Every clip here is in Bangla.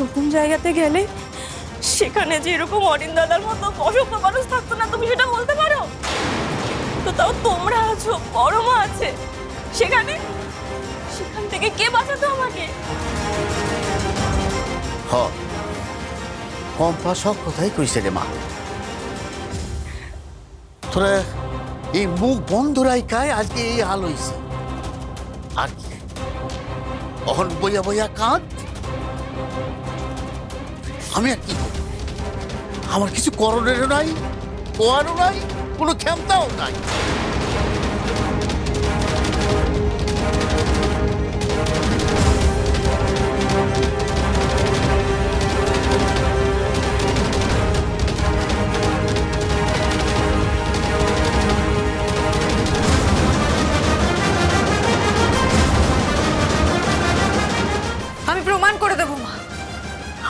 নতুন জায়গাতে গেলে সেখানে যে এরকম অরিন দাদার মতো অসভ্য মানুষ থাকতো না, তুমি সেটা বলতে পারো? তো তাও তোমরা আছো বড় মা আছে। সেখানে? সেখান থেকে কে বাঁচাতো আমাকে? হ। কম্পা সব কথাই কইছে রে মা। তোরা এই মুখ বন্ধ রাইকায় আজকে এই হাল হইছে। আর কি? অহন বইয়া বইয়া কাঁদ। আমি আর কি আমার কিছু করণেরও নাই কোয়ারও নাই কোনো ক্ষমতাও নাই।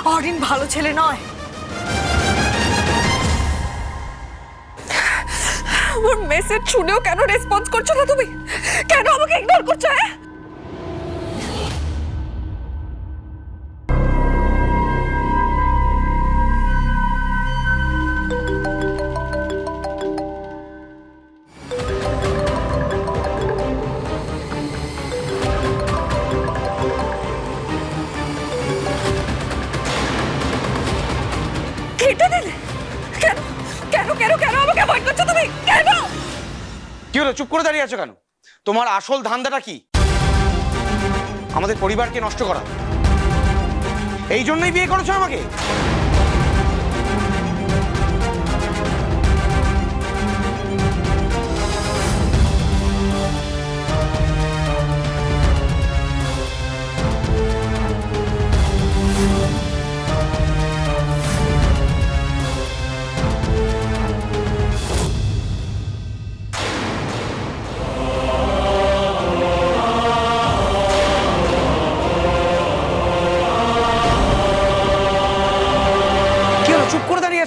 অরিন ভালো ছেলে নয়। আমার মেসেজ শুনেও কেন রেসপন্স করছ না তুমি? কেন আমাকে ইগনোর করছ হ্যাঁ? তুমি কেন? কি হলো? চুপ করে দাঁড়িয়ে আছো কেন? তোমার আসল ধান্দাটা কি? আমাদের পরিবারকে নষ্ট করা। এই জন্যই বিয়ে করেছ আমাকে?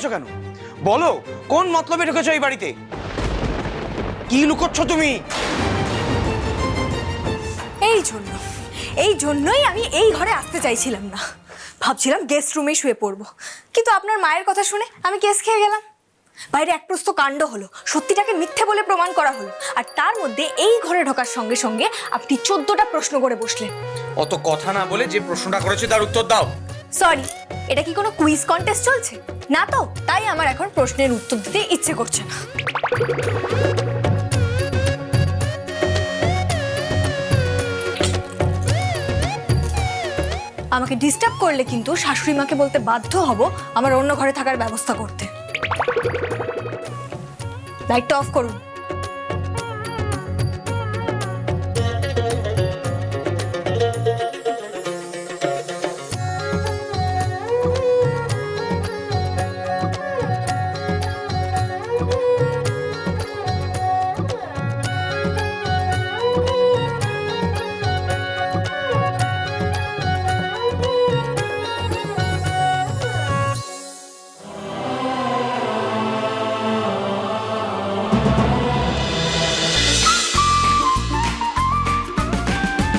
আছো কেন? বলো কোন মতলবে ঢুকেছো এই বাড়িতে? কি লুকোচ্ছ তুমি? এই জন্য এই জন্যই আমি এই ঘরে আসতে চাইছিলাম না। ভাবছিলাম গেস্ট রুমে শুয়ে পড়ব। কিন্তু আপনার মায়ের কথা শুনে আমি কেস খেয়ে গেলাম। বাইরে এক প্রস্ত কাণ্ড হলো সত্যিটাকে মিথ্যে বলে প্রমাণ করা হলো। আর তার মধ্যে এই ঘরে ঢোকার সঙ্গে সঙ্গে আপনি চোদ্দটা প্রশ্ন করে বসলেন। অত কথা না বলে যে প্রশ্নটা করেছে তার উত্তর দাও। সরি এটা কি কোনো কুইজ কন্টেস্ট চলছে? না তো, তাই আমার এখন প্রশ্নের উত্তর দিতে ইচ্ছে করছে না। আমাকে ডিস্টার্ব করলে কিন্তু শাশুড়ি মাকে বলতে বাধ্য হব আমার অন্য ঘরে থাকার ব্যবস্থা করতে। লাইটটা অফ করুন।